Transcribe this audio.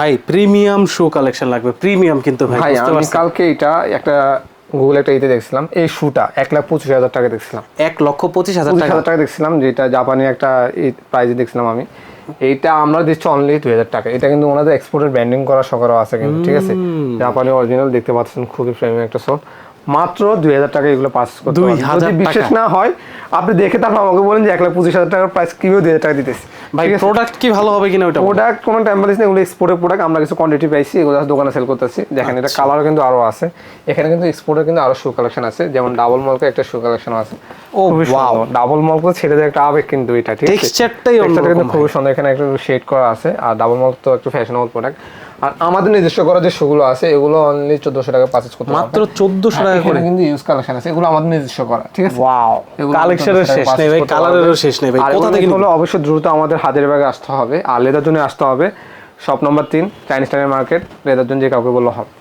ভাই premium shoe collection লাগবে। Premium কিন্তু ভাই আমি কালকে এটা একটা গুগল একটা ইতে দেখছিলাম এই শুটা এক লাখ পঁচিশ হাজার টাকা দেখছিলাম। এক লক্ষ পঁচিশ হাজার টাকা? টাকা দেখছিলাম যেটা জাপানি একটা প্রাইজে দেখছিলাম আমি। এইটা আমরা দিচ্ছি অনলি দুই হাজার টাকা। এটা কিন্তু ওনাদের এক্সপোর্টের ব্যান্ডিং করা সকারও আছে কিন্তু ঠিক আছে? জাপানি অরিজিনাল দেখতে পাচ্ছেন খুবই ফ্রেমিং একটা শট মাত্র দুই হাজার টাকা এগুলো পাস করতে যদি বিশ্বাস না হয় আপনি দেখে তারপর আমাকে বলেন যে এক লাখ পঁচিশ হাজার টাকার প্রাইস কীভাবে দুই হাজার টাকা দিতেছি। ভাই প্রোডাক্ট কি ভালো হবে কিনা ওটা প্রোডাক্ট কোনো টেম্পারেজ নেই এগুলো এক্সপোর্টের প্রোডাক্ট আমরা কিছু কোয়ান্টিটি পাইছি এগুলো দোকানে সেল করতেছি। দেখেন এটা আচ্ছা। কালার কিন্তু আরও আছে। এখানে কিন্তু এক্সপোর্টের কিন্তু আরও শু কালেকশন আছে। যেমন ডাবল মলকে একটা শু কালেকশন আছে। ও, wow. ডাবল মলক ছেড়ে দেয় একটা আবেগ কিন্তু এটা ঠিক আছে? Texture-টাই কিন্তু অন্যরকম খুবই সুন্দর। এখানে একটা শেড করা আছে। আর ডাবল মল তো একটু ফ্যাশনেবল প্রোডাক্ট আর আমাদের নিজস্ব করা যে শুগুলো আছে এগুলো অনলি চোদ্দশো টাকা পারচেজ করতে মাত্র চোদ্দশো হ্যাঁ, টাকা করে। এখানে কিন্তু ইউজ কালেকশন আছে এগুলো আমাদের নিজস্ব করা ঠিক আছে? ওয়াও কালেকশনের শেষ নেই ভাই কালারেরও শেষ নেই ভাই। কোথা থেকে হলো অবশ্যই দ্রুত আমাদের হাতের ব্যাগে আসতে হবে। আর লেদার জন্য আসতে হবে। শপ নম্বর তিন চাইনিজ টাইমের মার্কেট লেদার জন্য যে কাউকে বলল হবে।